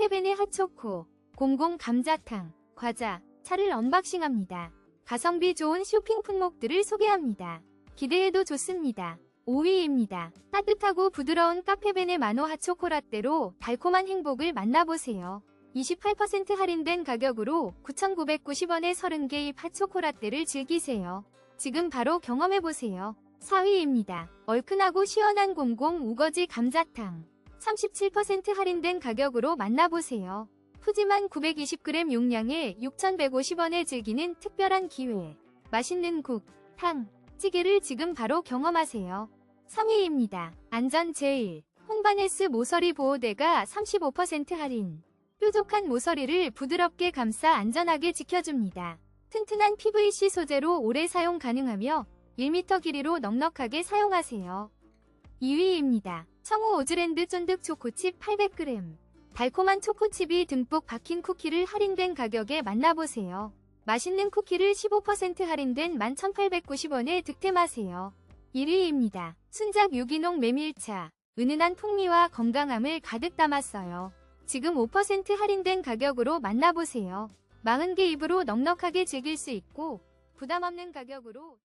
카페베네 핫초코, 공공 감자탕, 과자, 차를 언박싱합니다. 가성비 좋은 쇼핑 품목들을 소개합니다. 기대해도 좋습니다. 5위입니다. 따뜻하고 부드러운 카페베네 마노 핫초코라떼로 달콤한 행복을 만나보세요. 28% 할인된 가격으로 9,990원에 30개의 핫초코라떼를 즐기세요. 지금 바로 경험해보세요. 4위입니다. 얼큰하고 시원한 공공 우거지 감자탕. 37% 할인된 가격으로 만나보세요. 푸짐한 920g 용량에 6,150원에 즐기는 특별한 기회. 맛있는 국, 탕, 찌개를 지금 바로 경험하세요. 3위입니다. 안전 제일. 홍바네스 모서리 보호대가 35% 할인. 뾰족한 모서리를 부드럽게 감싸 안전하게 지켜줍니다. 튼튼한 PVC 소재로 오래 사용 가능하며 1m 길이로 넉넉하게 사용하세요. 2위입니다. 청호 오즈랜드 쫀득 초코칩 800g. 달콤한 초코칩이 듬뿍 박힌 쿠키를 할인된 가격에 만나보세요. 맛있는 쿠키를 15% 할인된 11,890원에 득템하세요. 1위입니다. 순작 유기농 메밀차. 은은한 풍미와 건강함을 가득 담았어요. 지금 5% 할인된 가격으로 만나보세요. 40개 입으로 넉넉하게 즐길 수 있고 부담 없는 가격으로